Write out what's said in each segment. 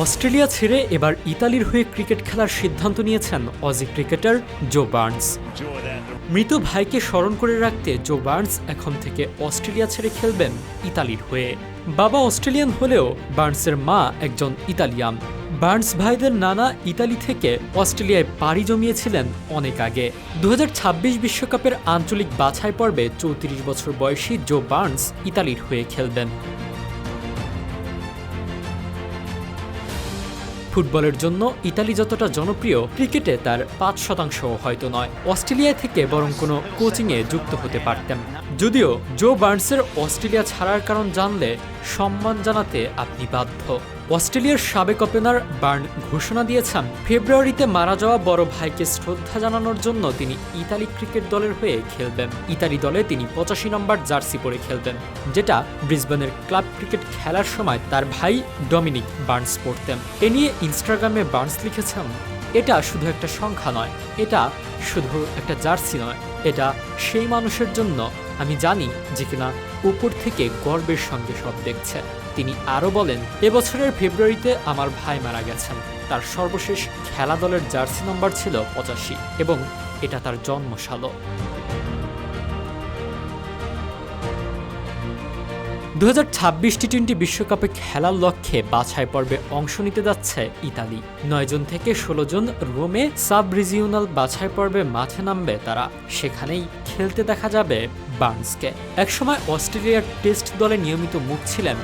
Australia ছেড়ে এবার ইতালির হয়ে ক্রিকেট খেলার সিদ্ধান্ত নিয়েছেন অজি ক্রিকেটার জো বার্নস মৃত ভাইকে স্মরণ করে রাখতে জো বার্নস এখন থেকে অস্ট্রেলিয়া ছেড়ে খেলবেন ইতালির হয়ে। বাবা অস্ট্রেলিয়ান হলেও বার্নসের মা একজন ইতালিয়ান। বার্নস ভাইদের নানা ইতালি থেকে অস্ট্রেলিয়ায় পাড়ি জমিয়েছিলেন অনেক আগে। দু বিশ্বকাপের আঞ্চলিক বাছাই পর্বে চৌত্রিশ বছর বয়সী জো বার্নস ইতালির হয়ে খেলবেন। ফুটবলের জন্য ইতালি যতটা জনপ্রিয়, ক্রিকেটে তার পাঁচ শতাংশ হয়তো নয়। অস্ট্রেলিয়া থেকে বরং কোনো কোচিংয়ে যুক্ত হতে পারতেন। যদিও জো বার্নসের অস্ট্রেলিয়া ছাড়ার কারণ জানলে সম্মান জানাতে আপনি বাধ্য। অস্ট্রেলিয়ার সাবেক ওপেনার বার্ন ঘোষণা দিয়েছেন, ফেব্রুয়ারিতে মারা যাওয়া বড় ভাইকে শ্রদ্ধা জানানোর জন্য তিনি ইতালি ক্রিকেট দলের হয়ে খেলবেন। ইতালি দলে তিনি পঁচাশি নম্বর জার্সি পরে খেলতেন যেটা ব্রিসবেনের ক্লাব ক্রিকেট খেলার সময় তার ভাই ডমিনিক বার্নস পড়তেন। এ নিয়ে ইনস্টাগ্রামে বার্নস লিখেছেন, এটা শুধু একটা সংখ্যা নয়, এটা শুধু একটা জার্সি নয়, এটা সেই মানুষের জন্য আমি জানি যে কিনা উপর থেকে গর্বের সঙ্গে সব দেখছে। তিনি আরও বলেন এবছরের ফেব্রুয়ারিতে আমার ভাই মারা গেছেন। তার সর্বশেষ খেলা দলের জার্সি নম্বর ছিল পঁচাশি এবং এটা তার জন্মসালও। দু হাজার ছাব্বিশ টি টোয়েন্টি বিশ্বকাপে খেলার লক্ষ্যে বাছাই পর্বে অংশ নিতে যাচ্ছে ইতালি। নয় জন থেকে ষোলো জন রোমে সাব রিজিওনাল বাছাই পর্বে মাঠে নামবে তারা। সেখানেই খেলতে দেখা যাবে বার্নসকে। একসময় অস্ট্রেলিয়ার টেস্ট দলে নিয়মিত মুখ ছিলেন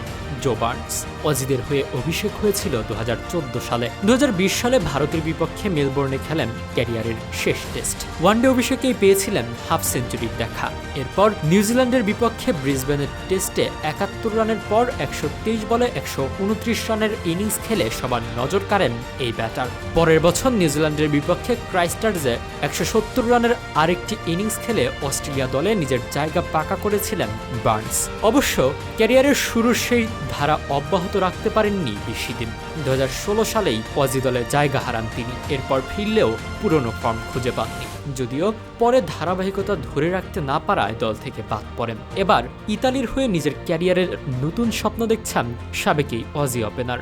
জো বার্নস অজিদের হয়ে অভিষেক হয়েছিল দু হাজার চোদ্দ সালে। দু হাজার বিশ সালে ভারতের বিপক্ষে মেলবোর্নে খেলেন ক্যারিয়ারের শেষ টেস্ট। ওয়ানডে অভিষেকেই পেয়েছিলেন হাফ সেঞ্চুরির দেখা। এরপর নিউজিল্যান্ডের বিপক্ষে ব্রিসবেনের টেস্টে একাত্তর রানের পর একশো তেইশ বলে একশো উনত্রিশ রানের ইনিংস খেলে সবার নজর কাড়েন এই ব্যাটার। পরের বছর নিউজিল্যান্ডের বিপক্ষে ক্রাইস্টার্জে একশো সত্তর রানের আরেকটি ইনিংস খেলে অস্ট্রেলিয়া দলে নিজের জায়গা পাকা করেছিলেন বার্নস। অবশ্য ক্যারিয়ারের শুরুর সেই ধারা অব্যাহত রাখতে পারেননি বেশি দিন দু সালেই অজি দলে জায়গা হারান তিনি। এরপর ফিরলেও পুরনো ফর্ম খুঁজে পাননি। যদিও পরে ধারাবাহিকতা ধরে রাখতে না পারায় দল থেকে বাদ পড়েন। এবার ইতালির হয়ে নিজের ক্যারিয়ারের নতুন স্বপ্ন দেখছেন সাবেকেই অজি ওপেনার।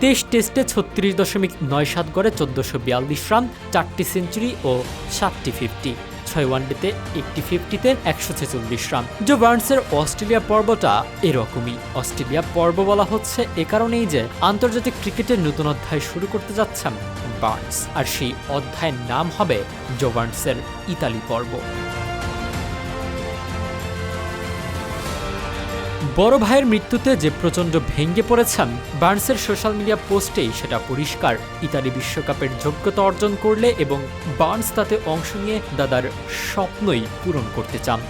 তেইশ টেস্টে ছত্রিশ দশমিক নয় সাত গড়ে চোদ্দশো বিয়াল্লিশ রান, চারটি সেঞ্চুরি ও সাতটি ফিফটি। ছয় ওয়ানডেতে একটি ফিফটিতে একশো ছেচল্লিশ রান। জো বার্নসের অস্ট্রেলিয়া পর্বটা এরকমই। অস্ট্রেলিয়া পর্ব বলা হচ্ছে এ কারণেই যে আন্তর্জাতিক ক্রিকেটের নতুন অধ্যায় শুরু করতে যাচ্ছেন বার্নস। আর সেই অধ্যায়ের নাম হবে জো বার্নসের ইতালি পর্ব। বড় ভাইয়ের মৃত্যুতে যে প্রচণ্ড ভেঙ্গে পড়েছেন, বার্নসের সোশ্যাল মিডিয়া পোস্টেই সেটা পরিষ্কার। ইতালি বিশ্বকাপের যোগ্যতা অর্জন করলে এবং বার্নস তাতে অংশ নিয়ে দাদার স্বপ্নই পূরণ করতে চান।